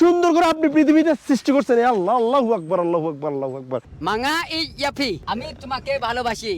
সুন্দর করে আপনি পৃথিবীতে সৃষ্টি করছেন। আল্লাহ আল্লাহ আল্লাহু আকবার আল্লাহু আকবার আল্লাহু আকবার। মাঙা এই ইয়াফি আমি তোমাকে ভালোবাসি।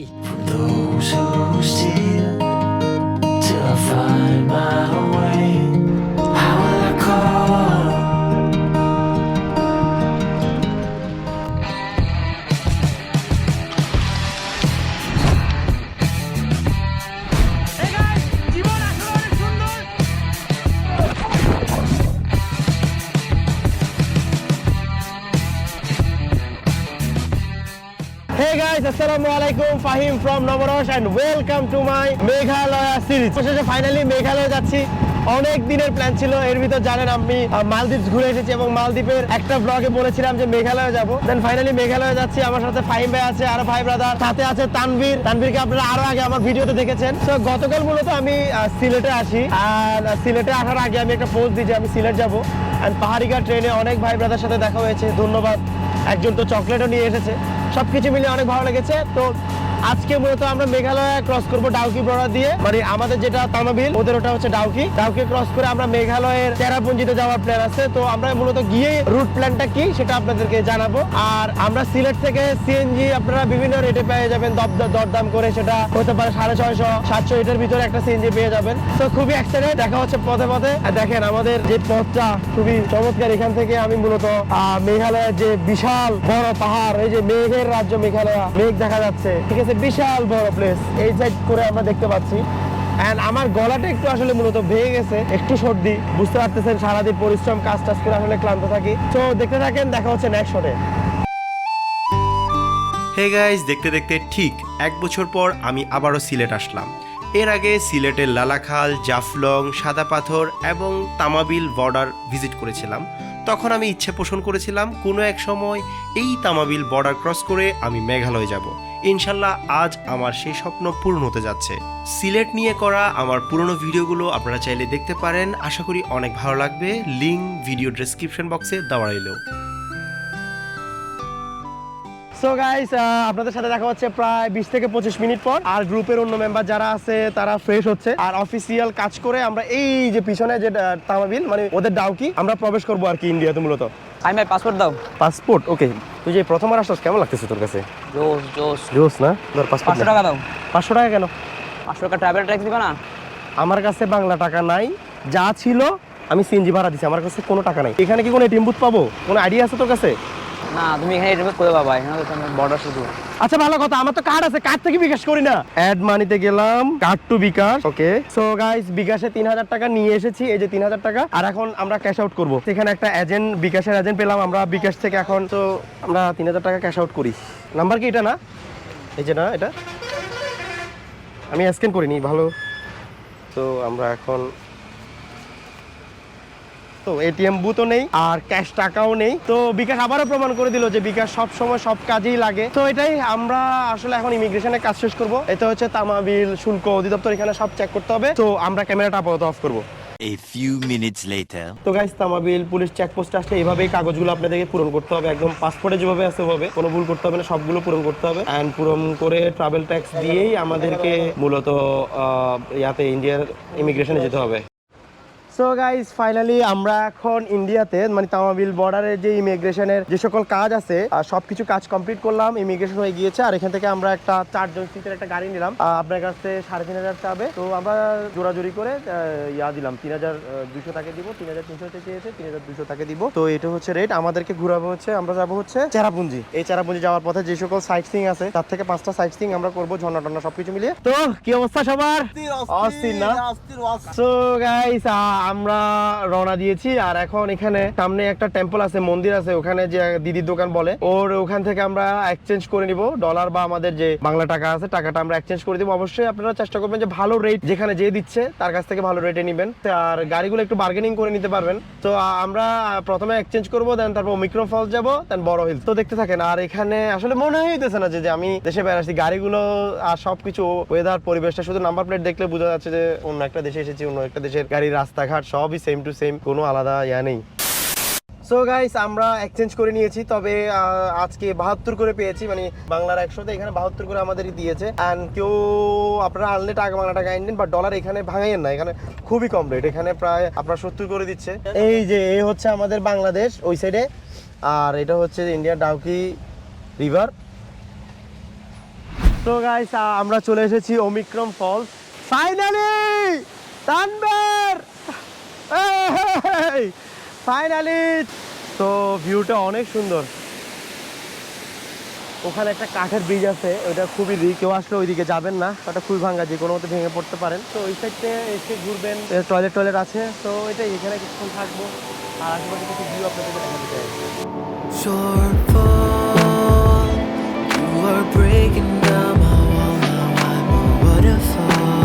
হে গাইস আসসালামু আলাইকুম Fahim from Nabaras and welcome to my Meghalaya series অবশেষে ফাইনালি মেঘালয় যাচ্ছি। অনেক দিনের প্ল্যান ছিল। এর ভিতর জানেন আমি মালদ্বীপ ঘুরে এসেছি এবং মালদ্বীপের একটা ব্লগে বলেছিলাম যে মেঘালয় যাব। দেন ফাইনালি মেঘালয় যাচ্ছি। আমার সাথে ফাহিম ভাই আছে, আরও ভাই ব্রাদার সাথে আছে তানভীর। তানভীরকে আপনারা আরও আগে আমার ভিডিওতে দেখেছেন। তো গতকাল মূলত আমি সিলেটে আসি। আর সিলেটে আসার আগে আমি একটা পোস্ট দিই যে আমি সিলেট যাব। এন্ড পাহাড়িঘাট ট্রেনে অনেক ভাই ব্রাদার সাথে দেখা হয়েছে। ধন্যবাদ। একজন তো চকলেটও নিয়ে এসেছে। সবকিছু মিলে অনেক ভালো লেগেছে। তো আজকে মূলত আমরা মেঘালয় ক্রস করব ডাউকি বর্ডার দিয়ে। মানে আমাদের যেটা তামাবিল ওদের ওটা হচ্ছে ডাউকি। ডাউকি ক্রস করে আমরা মেঘালয়ের চেরাপুঞ্জিতে যাওয়ার প্ল্যান আছে। তো আমরা মূলত গিয়ে রুট প্ল্যানটা কি সেটা আপনাদেরকে জানাব। আর আমরা সিলেট থেকে সিএনজি আপনারা বিভিন্ন রেটে পেয়ে যাবেন। দর- দরদাম করে সেটা হতে পারে সাড়ে ছয়শো, সাতশো এটার ভিতরে একটা সিএনজি পেয়ে যাবেন। তো খুবই এক্সাইটেড দেখা হচ্ছে পথে পথে। দেখেন, আমাদের যে পথটা খুবই চমৎকার। এখান থেকে আমি মূলত মেঘালয়ের যে বিশাল বড় পাহাড়, এই যে মেঘের রাজ্য মেঘালয়, মেঘ দেখা যাচ্ছে। ঠিক আছে বিশাল বড় প্লেস এই সাইড করে আমরা দেখতে পাচ্ছি। এন্ড আমার গলাটা একটু আসলে মূলত ভেঙে গেছে, একটু সর্দি, বুঝতে পারতেছেন সারাদিন পরিশ্রম, কাজ টাজ করে আসলে ক্লান্ত থাকি। তো দেখতে থাকেন, দেখা হচ্ছে নেক্সট শটে হে গাইস দেখতে দেখতে ঠিক এক বছর পর আমি আবারও সিলেট আসলাম। এর আগে সিলেটের লালাখাল, জাফলং, সাদা পাথর এবং তামাবিল বর্ডার ভিজিট করেছিলাম। তখন আমি ইচ্ছে পোষণ করেছিলাম, কোনো এক সময় এই তামাবিল বর্ডার ক্রস করে আমি মেঘালয় যাব। ইনশাল্লাহ আজ আমার সেই স্বপ্ন পূর্ণ হতে যাচ্ছে। সিলেট নিয়ে করা আমার পুরনো ভিডিওগুলো আপনারা চাইলে দেখতে পারেন। আশা করি অনেক ভালো লাগবে। লিঙ্ক ভিডিও ডেসক্রিপশন বক্সে দেওয়া রইল। সো গাইস আপনাদের সাথে দেখা হচ্ছে প্রায় বিশ থেকে পঁচিশ মিনিট পর। আর গ্রুপের অন্য মেম্বার যারা আছে তারা ফ্রেশ হচ্ছে। আর অফিসিয়াল কাজ করে আমরা এই যে পিছনে যে তামাবিল মানে ওদের ডাউকি আমরা প্রবেশ করব আর কি ইন্ডিয়াতে মূলত। আমি ভাই পাসপোর্ট দাও। পাসপোর্ট ওকে তুই যে প্রথমবার কেমন লাগতেছে তোর কাছে? জোস জোস জোস না? ধর পাসপোর্ট টাকা দাও। পাঁচশো টাকা কেন? পাঁচশো টাকা ট্রাভেল ট্যাক্স দিবে না? আমার কাছে বাংলা টাকা নাই। যা ছিল আমি সিএনজি ভাড়া দিছি। আমার কাছে কোনো টাকা নাই। এখানে কি কোনো এটিএম বুথ পাবো? কোনো আইডিয়া আছে তোর কাছে? না তুমি এখানে রিমুভ করে পাবা? এখানে তো বর্ডার শুধু। আচ্ছা ভালো কথা। আমার তো কার্ড আছে। কার্ড থেকে বিকাশ করি না। অ্যাড মানিতে গেলাম। Card to bKash. Okay so guys বিকাশে তিন হাজার টাকা নিয়ে এসেছি। এই যে তিন হাজার টাকা। আর এখন আমরা ক্যাশ আউট করব। সেখানে একটা এজেন্ট বিকাশের এজেন্ট পেলাম আমরা। বিকাশ থেকে এখন তো আমরা তিন হাজার টাকা ক্যাশ আউট করি। নাম্বার কি এটা না? এই যে না এটা? আমি স্ক্যান করিনি ভালো। তো আমরা এখন তো এটিএম বুথও নেই আর ক্যাশ টাকাও নেই। তো বিকাশ আবারও প্রমাণ করে দিল যে বিকাশ সব সময় সব কাজেই লাগে। তো এটাই আমরা আসলে এখন ইমিগ্রেশনের কাজ শেষ করব। এটা হচ্ছে তামাবিল শুল্ক অধিদপ্তর এখানে সব চেক করতে হবে। তো আমরা ক্যামেরাটা আপাতত অফ করব। A few minutes later. তো গাইস তামাবিল পুলিশ চেকপোস্টে আসলে এইভাবেই কাগজগুলো আপনাদেরকে পূরণ করতে হবে। একদম পাসপোর্টে যেভাবে আছে ওভাবে। কোনো ভুল করতে হবে না সবগুলো পূরণ করতে হবে। অ্যান্ড পূরণ করে ট্রাভেল ট্যাক্স দিয়েই আমাদেরকে মূলত ইয়াতে ইন্ডিয়ার ইমিগ্রেশনে যেতে হবে। সো গাইস ফাইনালি আমরা এখন ইন্ডিয়াতে মানে তামাবিল বর্ডারের যে ইমিগ্রেশনের যে সকল কাজ আছে আর সবকিছু কাজ কমপ্লিট করলাম ইমিগ্রেশন হয়ে গিয়েছে আর এখান থেকে আমরা একটা চারজন সিটের একটা গাড়ি নিলাম। আপনার কাছে সাড়ে তিন হাজার চাবে। তো আমরা জোরাজুরি করে ইয়া দিলাম তিন হাজার দুশো টাকা দিব তিন হাজার তিনশো চেয়েছে তিন হাজার দুশো টাকা দিব। তো এটা হচ্ছে রেট আমাদেরকে ঘুরাবো হচ্ছে আমরা যাব হচ্ছে চেরাপুঞ্জি। এই চেরাপুঞ্জি যাওয়ার পথে যে সকল সাইট সিং আছে তার থেকে পাঁচটা সাইট সিং আমরা করব ঝর্ণা টর্ণা সবকিছু মিলিয়ে। তো কি অবস্থা সবার? অস্থির না? সো গাইস আমরা রওনা দিয়েছি, আর এখন এখানে সামনে একটা টেম্পল আছে, মন্দির আছে, ওখানে যে দিদির দোকান বলে, ওর ওখান থেকে আমরা এক্সচেঞ্জ করে নিব। ডলার বা আমাদের যে বাংলা টাকা আছে, টাকাটা আমরা এক্সচেঞ্জ করে দিব। অবশ্যই আপনারা চেষ্টা করবেন যে ভালো রেট যেখানে যে দিচ্ছে, তার কাছ থেকে ভালো রেটে নেবেন। আর গাড়িগুলো একটু বার্গেনিং করে নিতে পারবেন। তো আমরা প্রথমে এক্সচেঞ্জ করব দেন তারপর মিক্রো ফলস যাব দেন বড় হিল তো দেখতে থাকেন, আর এখানে আসলে মনে হইতেছে না যে আমি দেশে বেড়াচ্ছি গাড়িগুলো আর সবকিছু ওয়েদার পরিবেশটা, শুধু নাম্বার প্লেট দেখলে বোঝা যাচ্ছে যে অন্য একটা দেশে এসেছি, অন্য একটা দেশের গাড়ির রাস্তাঘাট। সবই সেম টু সেম কোনো আলাদা ইয়া নেই। সো গাইস আমরা এক্সচেঞ্জ করে নিয়েছি, তবে আজকে বাহাত্তর করে পেয়েছি মানে বাংলার একশোতে এখানে বাহাত্তর করে আমাদেরই দিয়েছে। অ্যান্ড কেউ, আপনারা আনলে টাকা, বাংলা টাকা আনলেন বাট ডলার এখানে ভাঙাইয়েন না, এখানে খুবই কম রেট এখানে প্রায় আপনার সত্তর করে দিচ্ছে। এই যে, এই হচ্ছে আমাদের বাংলাদেশ, ওই সাইডে আর এটা হচ্ছে ইন্ডিয়া ডাউকি রিভার তো গাইস আমরা চলে এসেছি ওমিক্রম ফলস ফাইনালি তানবার ফাইনালি তো ভিউটা অনেক সুন্দর। ওখানে একটা কাঠের ব্রিজ আছে ওটা খুবই রিক কেউ আসলে ওইদিকে যাবেন না ওটা খুবই ভাঙ্গা যে কোনো মতো ভেঙে পড়তে পারেন। তো ওই সাইডে এসে ঘুরবেন। টয়লেট টয়লেট আছে তো এটা এখানে কিছুক্ষণ থাকব। আর আশেপাশে কিছু ভিউ আপনাদেরকে দেখাতে চাই। Shortfall, you are breaking down my wall. Now I'm a waterfall.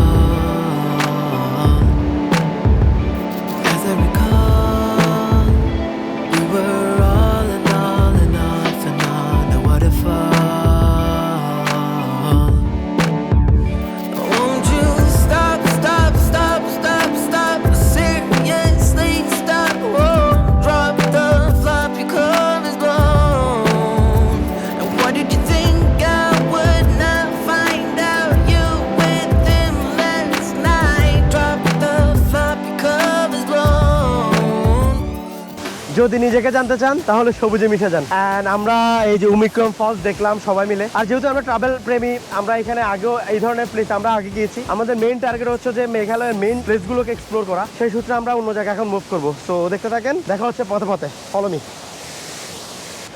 যদি নিজেকে জানতে চান, তাহলে সবুজে মিশে যান। অ্যান্ড আমরা এই যে উমিক্রম ফলস দেখলাম সবাই মিলে। আর যেহেতু আমরা ট্রাভেল প্রেমী, আমরা এখানে আগেও এই ধরনের প্লেস আমরা আগে গিয়েছি। আমাদের মেইন টার্গেট হচ্ছে যে মেঘালয়ের মেইন প্লেসগুলোকে এক্সপ্লোর করা। সেই সূত্রে আমরা অন্য জায়গায় এখন মুভ করব। সো দেখতে থাকেন, দেখা হচ্ছে পথে পথে। ফলোমি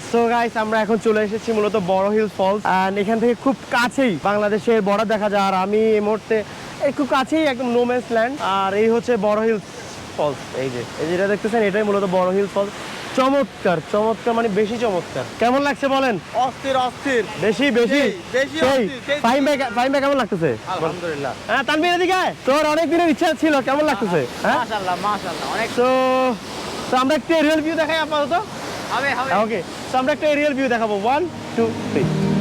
সো আমরা এখন চলে এসেছি মূলত বড় হিল ফলস অ্যান্ড এখান থেকে খুব কাছেই বাংলাদেশের বর্ডার দেখা যায়। আর আমি এই মুহূর্তে খুব কাছেই একদম নোম্যান্স ল্যান্ড আর এই হচ্ছে বড় হিল ফলস এই যে এই যেটা দেখতেছেন এটাই মূলত বড় হিল ফলস চমৎকার চমৎকার মানে বেশি চমৎকার। কেমন লাগছে বলেন? অস্থির অস্থির। বেশি বেশি? সেই ফাইন ব্যাগ ফাইম ভাই কেমন লাগতেছে? আলহামদুলিল্লাহ। হ্যাঁ তানভীর এদিকে তোর অনেক দিনের ইচ্ছা ছিল কেমন হ্যাঁ, লাগতেছে? হ্যাঁ? মাশাআল্লাহ মাশাআল্লাহ অনেক তো তো আমরা একটা রিয়েল ভিউ দেখাই আপাতত। হবে হবে। হ্যাঁ, ওকে তো আমরা একটা রিয়েল ভিউ দেখাবো। 1 2 3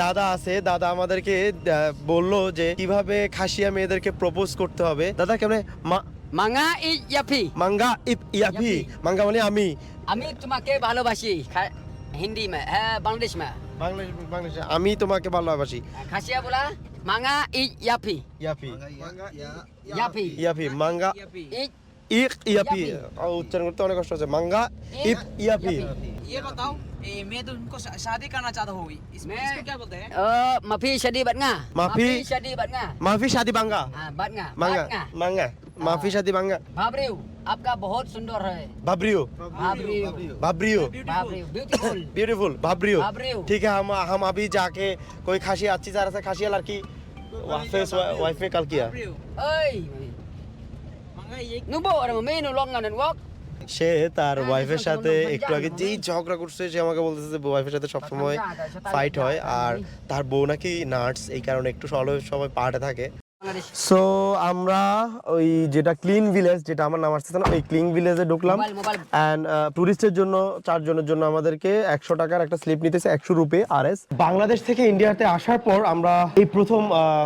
দাদা আছে দাদা আমাদেরকে বলল যে কীভাবে খাসিয়া মেয়েদেরকে প্রপোজ করতে হবে। দাদা কেমন? মাঙ্গা ইয়াফি। মাঙ্গা ইয়াফি। মাঙ্গা মানে আমি। আমি তোমাকে ভালোবাসি হিন্দি হ্যাঁ, বাংলাদেশ বাংলাদেশ আমি তোমাকে ভালোবাসি। খাসিয়া বলা মাঙ্গা ই ইয়াফি। ইয়াফি। ইয়াফি। ইয়াফি। মাঙ্গা উচ্চারণ করতে অনেক কষ্ট আছে মাঙ্গা ইফ ইয়াফি। ইয়ে मैं तुमको शादी करना चाहता हूँ इसको क्या बोलते हैं माफी शादी बदगा माफी शादी बदगा माफी शादी बांगा बदगा माफी शादी मांगा भाबरियो आपका बहुत सुंदर है भाबरियो भाबरियो भाबरियो ब्यूटीफुल ब्यूटीफुल भाबरियो ठीक है हम हम अभी जाके कोई खासी अच्छी तरह से खासी लड़की वाइफ कल किया Nungbo orang main nolong nganan wak সে তার হ্যাঁ, ওয়াইফের সাথে একটু আগে যেই ঝগড়া করছে সে আমাকে বলতেছে যে ওয়াইফের সাথে সবসময় ফাইট হয়। আর তার বউ নাকি নার্স এই কারণে একটু সব সময় পাহাড়ে থাকে। সো আমরা ওই যেটা ক্লিন ভিলেজ যেটা আমার নাম আসছে না ওই ক্লিন ভিলেজে ঢুকলাম। অ্যান্ড টুরিস্টের জন্য চারজনের জন্য আমাদেরকে একশো টাকার একটা স্লিপ নিতেছে একশো রুপে আর এস বাংলাদেশ থেকে ইন্ডিয়াতে আসার পর আমরা এই প্রথম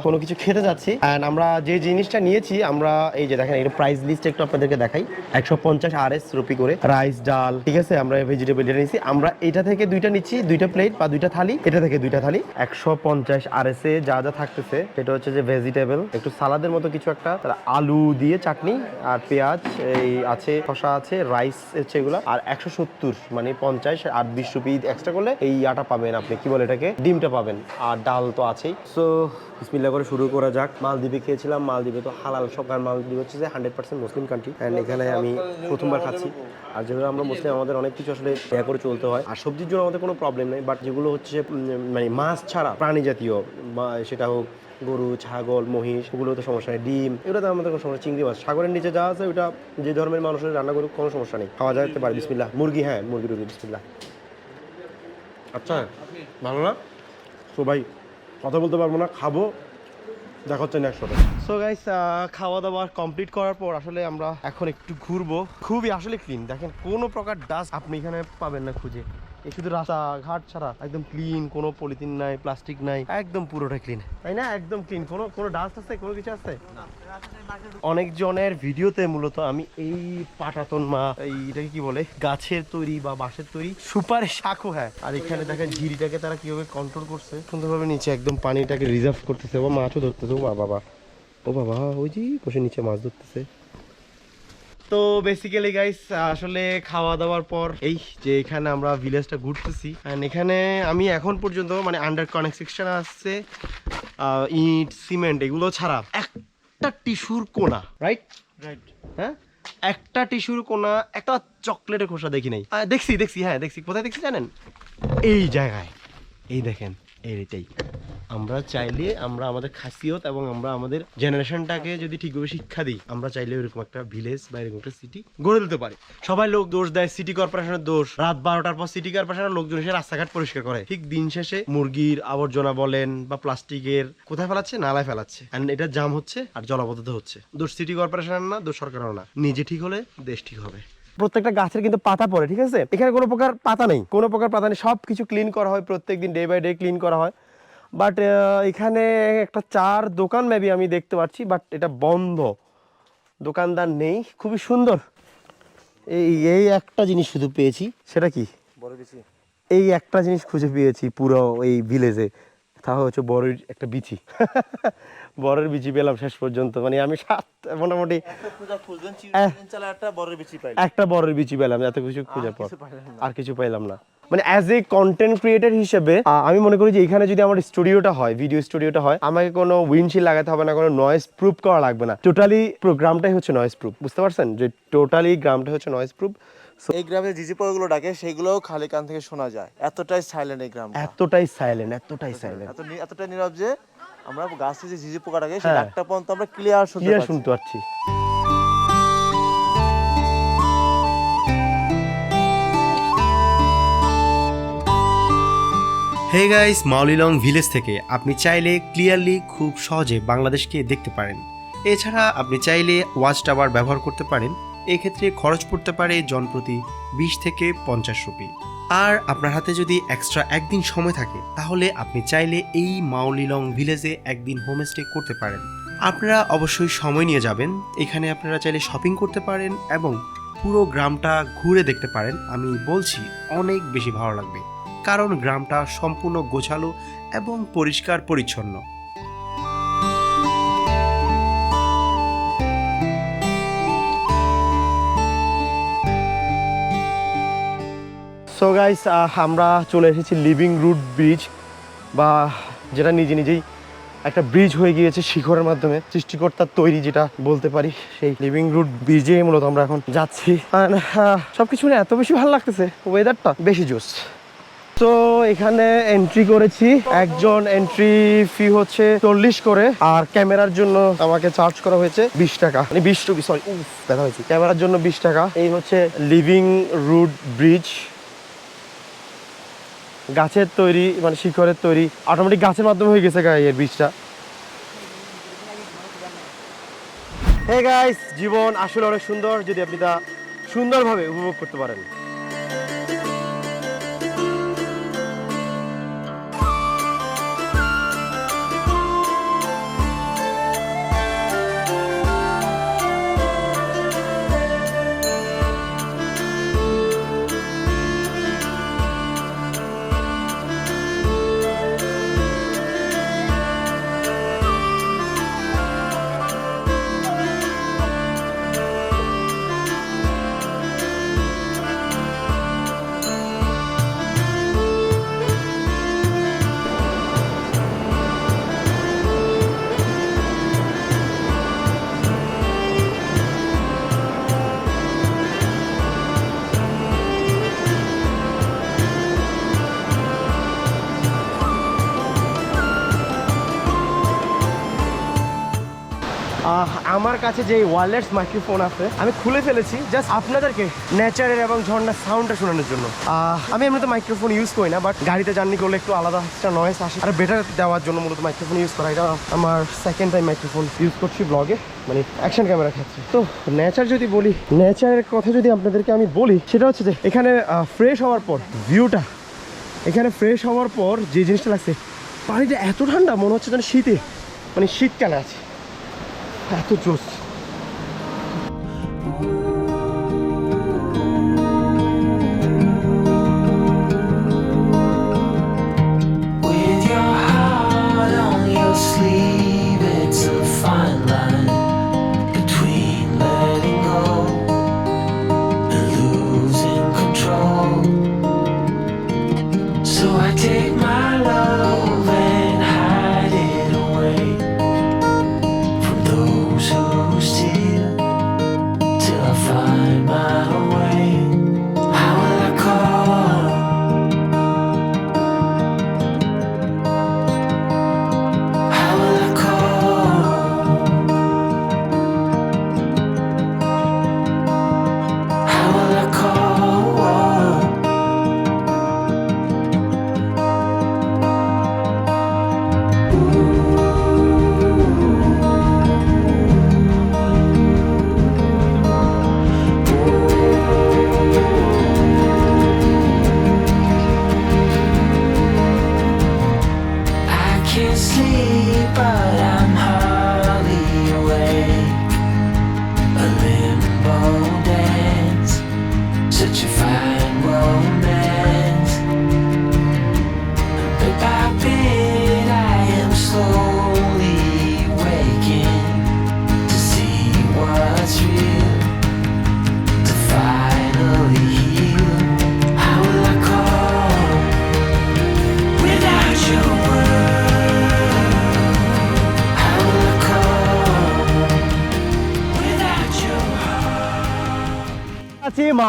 কোনো কিছু খেতে যাচ্ছি। অ্যান্ড আমরা যে জিনিসটা নিয়েছি আমরা এই যে দেখেন এটা প্রাইস লিস্ট একটু আপনাদেরকে দেখাই। একশো পঞ্চাশ আর এস রুপি করে। রাইস ডাল ঠিক আছে? আমরা ভেজিটেবল এটা নিয়েছি আমরা এটা থেকে দুইটা নিচ্ছি দুইটা প্লেট বা দুইটা থালি। এটা থেকে দুইটা থালি। একশো পঞ্চাশ আর এস এ যা যা থাকতেছে সেটা হচ্ছে যে ভেজিটেবল একটু সালাদের মতো কিছু একটা। আলু দিয়ে চাটনি আর পেঁয়াজ, এই আছে, শসা আছে, রাইস হচ্ছে এগুলো। আর একশো সত্তর মানে পঞ্চাশ আর বিশ রুপি এক্সট্রা করলে এই আটা পাবেন আপনি। কি বলে এটাকে? ডিমটা পাবেন। আর ডাল তো আছেই। সো বিসমিল্লা করে শুরু করা যাক। মালদ্বীপে খেয়েছিলাম। মালদ্বীপে তো হালাল। সব কারণ মালদ্বীপ হচ্ছে যে hundred percent Muslim country and এখানে আমি প্রথমবার খাচ্ছি। আর যেগুলো আমরা মুসলিম, আমাদের অনেক কিছু আসলে ইয়া করে চলতে হয়। আর সবজির জন্য আমাদের কোনো প্রবলেম নেই। বাট যেগুলো হচ্ছে মানে মাছ ছাড়া প্রাণী জাতীয় সেটা হোক গরু, ছাগল, মহিষ ওগুলো তো সমস্যা নেই। ডিম, এগুলো তো আমাদের কোনো সমস্যা চিংড়ি মাছ, সাগরের নিচে যা আছে ওটা যে ধর্মের মানুষের রান্না করুক, কোনো সমস্যা নেই। খাওয়া যেতে পারে বিসমিল্লা মুরগি হ্যাঁ মুরগি টুরগি বিসমিল্লা আচ্ছা ভালো না? তো ভাই, কথা বলতে পারব না, খাব। দেখা হচ্ছে নেক্সট সো গাইস খাওয়া দাওয়া কমপ্লিট করার পর আসলে আমরা এখন একটু ঘুরবো। খুবই আসলে ক্লিন দেখেন, কোনো প্রকার ডাস্ট আপনি এখানে পাবেন না খুঁজে। শুধু রাস্তা ঘাট ছাড়া একদম ক্লিন কোনো পলিথিন নাই প্লাস্টিক নাই একদম পুরোটা ক্লিন তাই না? একদম ক্লিন কোনো কোনো ডাস্ট আছে? কোনো কিছু আছে? অনেকজনের ভিডিওতে মূলত আমি এই পাটাতন মা এই এটাকে কি বলে? গাছের তৈরি বা বাঁশের তৈরি সুপারি শাকও হ্যাঁ। আর এখানে দেখেন ঝিরিটাকে তারা কীভাবে কন্ট্রোল করছে। সুন্দরভাবে নিচে একদম পানিটাকে রিজার্ভ করতেছে। ও মাছও ধরতেছে। ও বাবা। ও বাবা ওই যে বসে নিচে মাছ ধরতেছে। তো বেসিক্যালি গাইস আসলে খাওয়া দাওয়ার পর এই যে এখানে আমরা ভিলেজটা ঘুরতেছি। And এখানে আমি এখন পর্যন্ত মানে আন্ডার কনেকশন আসছে ইট সিমেন্ট এগুলো ছাড়া একটা টিস্যুর কোনা রাইট রাইট হ্যাঁ? একটা টিস্যুর কোনা একটা চকলেটের খোসা দেখি নাই। দেখছি দেখছি হ্যাঁ দেখছি। কোথায় দেখছি জানেন? এই জায়গায়। এই দেখেন। এইটাই আমরা চাইলে আমরা আমাদের খাসিয়ত এবং আমরা আমাদের জেনারেশনটাকে যদি ঠিকভাবে শিক্ষা দিই, আমরা চাইলে এরকম একটা ভিলেজ বা এরকম একটা সিটি গড়ে তুলতে পারি। সবাই লোক দোষ দেয় সিটি কর্পোরেশনের দোষ। রাত বারোটার পর সিটি কর্পোরেশনের লোকজন এসে রাস্তাঘাট পরিষ্কার করে। ঠিক দিন শেষে মুরগির আবর্জনা বলেন বা প্লাস্টিকের কোথায় ফেলাচ্ছে? নালায় ফেলাচ্ছে। অ্যান্ড এটা জাম হচ্ছে আর জলাবদ্ধতা হচ্ছে। দোষ সিটি কর্পোরেশনের না, দোষ সরকারের না। নিজে ঠিক হলে দেশ ঠিক হবে। প্রত্যেকটা গাছের কিন্তু পাতা পড়ে ঠিক আছে? এখানে কোনো প্রকার পাতা নেই কোনো প্রকার পাতা নেই সব কিছু ক্লিন করা হয় প্রত্যেকদিন ডে বাই ডে ক্লিন করা হয়। বাট এখানে একটা চার দোকান মেবি আমি দেখতে পাচ্ছি বাট এটা বন্ধ। দোকানদার নেই খুবই সুন্দর। এই এই একটা জিনিস শুধু পেয়েছি সেটা কি? বড় কিছু এই একটা জিনিস খুঁজে পেয়েছি পুরো এই ভিলেজে তা হচ্ছে বড়ের একটা বিচি। বড়ের বিচি পেলাম শেষ পর্যন্ত। মানে আমি সাত মোটামুটি একটা বড়ের বিচি পেলাম এত কিছু খুঁজে পর। আর কিছু পাইলাম না। মানে অ্যাজ এ কন্টেন্ট ক্রিয়েটার হিসেবে আমি মনে করি যে এখানে যদি আমার স্টুডিওটা হয় ভিডিও স্টুডিওটা হয় আমাকে কোনো উইন্ডশিল লাগাতে হবে না কোনো নয়েজ প্রুফ করা লাগবে না। টোটালি গ্রামটাই হচ্ছে নয়েজ প্রুফ বুঝতে পারছেন? যে টোটালি গ্রামটা হচ্ছে নয়েজ প্রুফ এই গ্রামে জিজি পোকাগুলো ডাকে সেগুলোও খালি কান থেকে শোনা যায়। এতটাই সাইলেন্ট এই গ্রাম এতটাই সাইলেন্ট এতটাই সাইলেন্ট এত এতটাই নীরব যে আমরা গাছে যে জিজি পোকা ডাকে সেই হ্যাঁ। ডাকটা পর্যন্ত আমরা ক্লিয়ার শুনতে ক্লিয়ার পাচ্ছি। শুনতে পাচ্ছি। হে গাইস মাউলিলং ভিলেজ থেকে আপনি চাইলে ক্লিয়ারলি খুব সহজে বাংলাদেশকে দেখতে পারেন। এছাড়া আপনি চাইলে ওয়াচ টাওয়ার ব্যবহার করতে পারেন। এক্ষেত্রে খরচ পড়তে পারে জনপ্রতি বিশ থেকে পঞ্চাশ রুপি। আর আপনার হাতে যদি এক্সট্রা একদিন সময় থাকে, তাহলে আপনি চাইলে এই মাউলিলং ভিলেজে একদিন হোমস্টে করতে পারেন। আপনারা অবশ্যই সময় নিয়ে যাবেন। এখানে আপনারা চাইলে শপিং করতে পারেন এবং পুরো গ্রামটা ঘুরে দেখতে পারেন। আমি বলছি, অনেক বেশি ভালো লাগবে। কারণ গ্রামটা সম্পূর্ণ গোছালো এবং পরিষ্কার পরিচ্ছন্ন সো গাইস আমরা চলে এসেছি লিভিং রুট ব্রিজ বা যেটা নিজে নিজেই একটা ব্রিজ হয়ে গিয়েছে শিখরের মাধ্যমে। সৃষ্টিকর্তার তৈরি যেটা বলতে পারি সেই লিভিং রুট ব্রিজে মূলত আমরা এখন যাচ্ছি। আহ, সবকিছু নিয়ে এত বেশি ভালো লাগতেছে ওয়েদারটা বেশি জোস তো এখানে এন্ট্রি করেছি একজন এন্ট্রি ফি হচ্ছে চল্লিশ করে আর ক্যামেরার জন্য আমাকে চার্জ করা হয়েছে বিশ টাকা। মানে বিশ রুপি সরি দেখা হয়েছে। ক্যামেরার জন্য বিশ টাকা। এই হচ্ছে লিভিং রুট ব্রিজ গাছের তৈরি মানে শিখরের তৈরি অটোমেটিক গাছের মাধ্যমে হয়ে গেছে এর বীজটা। হে গাইস জীবন আসলে অনেক সুন্দর, যদি আপনি তা সুন্দরভাবে উপভোগ করতে পারেন। আমার কাছে যে ওয়ারলেস মাইক্রোফোন আছে, আমি খুলে ফেলেছি জাস্ট আপনাদেরকে নেচারের এবং ঝর্ণার সাউন্ডটা শোনানোর জন্য। আমি এমনিতে মাইক্রোফোন ইউজ করি না বাট গাড়িতে জার্নি করলে একটু আলাদা একটা নয়েস আসে। আর বেটার দেওয়ার জন্য মূলত মাইক্রোফোন ইউজ করা, এটা আমার সেকেন্ড টাইম মাইক্রোফোন ইউজ করছি ব্লগে মানে অ্যাকশন ক্যামেরা ক্ষেত্রে তো নেচার যদি বলি নেচারের কথা যদি আপনাদেরকে আমি বলি, সেটা হচ্ছে যে এখানে ফ্রেশ হওয়ার পর ভিউটা এখানে ফ্রেশ হওয়ার পর যে জিনিসটা লাগছে, পানিটা এত ঠান্ডা, মনে হচ্ছে যেন শীতে মানে শীতকালে আছে। এত জোস With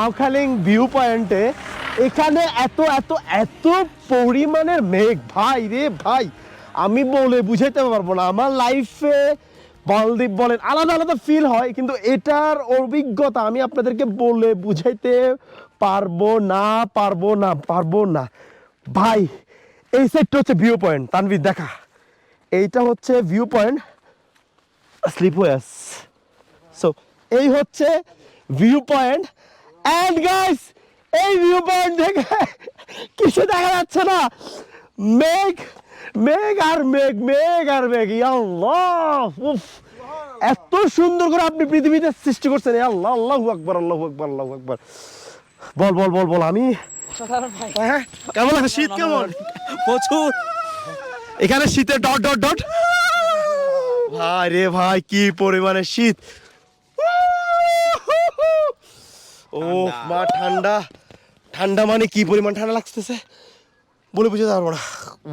মাওখালিং ভিউ পয়েন্টে এখানে এত এত এত পরিমাণের মেঘ। ভাই রে ভাই, আমি বলে বুঝাইতে পারব না। আমার লাইফে বলদীপ বলেন, আলাদা আলাদা ফিল হয়, কিন্তু এটার অভিজ্ঞতা আমি আপনাদেরকে বলে বুঝাইতে পারব না পারব না পারব না। ভাই, এই সাইডটা হচ্ছে ভিউ পয়েন্ট তানভীর, দেখা। এইটা হচ্ছে ভিউ পয়েন্ট স্লিপ ওয়েস সো এই হচ্ছে ভিউ পয়েন্ট অ্যান্ড গাইস এই ভিউ পয়েন্ট থেকে কিছু দেখা যাচ্ছে না। মেঘ মেঘ আর মেঘ মেঘ আর মেঘ আল্লাহ উফ। এত সুন্দর করে আপনি পৃথিবীতে সৃষ্টি করছেন আল্লাহ আল্লাহু আকবার আল্লাহু আকবার আল্লাহু বল বল বল বল আমি হ্যাঁ কেমন আছে শীত কেমন? প্রচুর। এখানে শীতের ডট ডট ডট ভাই রে ভাই কি পরিমাণে শীত। ও মা ঠান্ডা। ঠান্ডা মানে কি পরিমাণ ঠান্ডা লাগতেছে? বলে বুঝতে পারব না।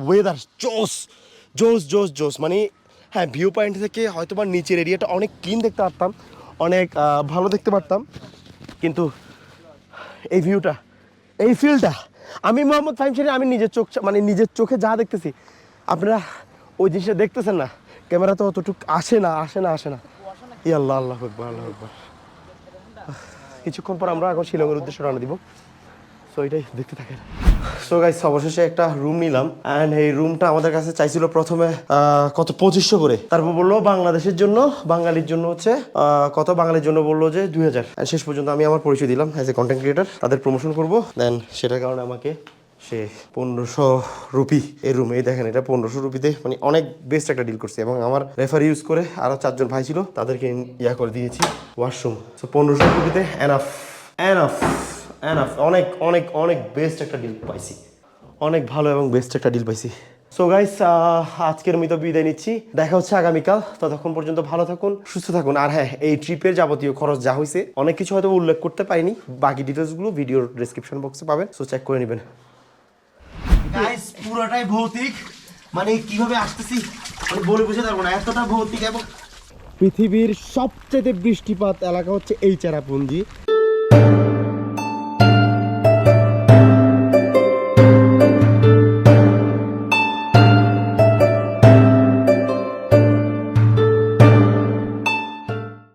ওয়েদার জোস জোস জোস জোস মানে হ্যাঁ ভিউ পয়েন্ট থেকে হয়তো বা নিচের এরিয়াটা অনেক ক্লিন দেখতে পারতাম অনেক ভালো দেখতে পারতাম। কিন্তু এই ভিউটা এই ফিলটা আমি মোহাম্মদ ফাহিম শেরি আমি নিজের চোখ মানে নিজের চোখে যা দেখতেছি আপনারা ওই জিনিসটা দেখতেছেন না? ক্যামেরা তো অতটুকু আসে না আসে না আসে না। ই আল্লাহ আল্লাহ আকবার আল্লাহ আকবার। কিছুক্ষণ পর আমরা এখন শিলংয়ের উদ্দেশ্যে রওনা দিব। সো এটাই দেখতে থাকেন। সো গাইস অবশেষে একটা রুম নিলাম। অ্যান্ড এই রুমটা আমাদের কাছে চাইছিল প্রথমে কত? পঁচিশশো করে। তারপর বলল বাংলাদেশের জন্য, বাঙালির জন্য হচ্ছে কত? বাঙালির জন্য বলল যে দুই হাজার। শেষ পর্যন্ত আমি আমার পরিচয় দিলাম অ্যাজ এ কন্টেন্ট ক্রিয়েটার তাদের প্রমোশন করব। দেন সেটার কারণে আমাকে সে পনেরোশো রুপি এই রুমে এই দেখেন, এটা পনেরোশো রুপিতে মানে অনেক বেস্ট একটা ডিল করছি। এবং আমার রেফার ইউজ করে আরও চারজন ভাই ছিল, তাদেরকে ইয়া করে দিয়েছি ওয়াশরুম সো পনেরোশো রুপিতে এনাফ এনাফ এনাফ অনেক অনেক অনেক বেস্ট একটা ডিল পাইছি। অনেক ভালো এবং বেস্ট একটা ডিল পাইছি। সো গাইস আজকের মতো বিদায় নিচ্ছি। দেখা হচ্ছে আগামীকাল। ততক্ষণ পর্যন্ত ভালো থাকুন, সুস্থ থাকুন। আর হ্যাঁ এই ট্রিপের যাবতীয় খরচ যা হয়েছে অনেক কিছু হয়তো উল্লেখ করতে পারিনি। বাকি ডিটেলসগুলো ভিডিওর ডিসক্রিপশন বক্সে পাবেন। সো চেক করে নেবেন। পুরোটাই ভৌতিক। মানে কীভাবে আসতেছি, আমি বলে বুঝে পারব না, এতটা ভৌতিক এবং পৃথিবীর সবচেয়ে বৃষ্টিপাত এলাকা হচ্ছে এই চেরাপুঞ্জি।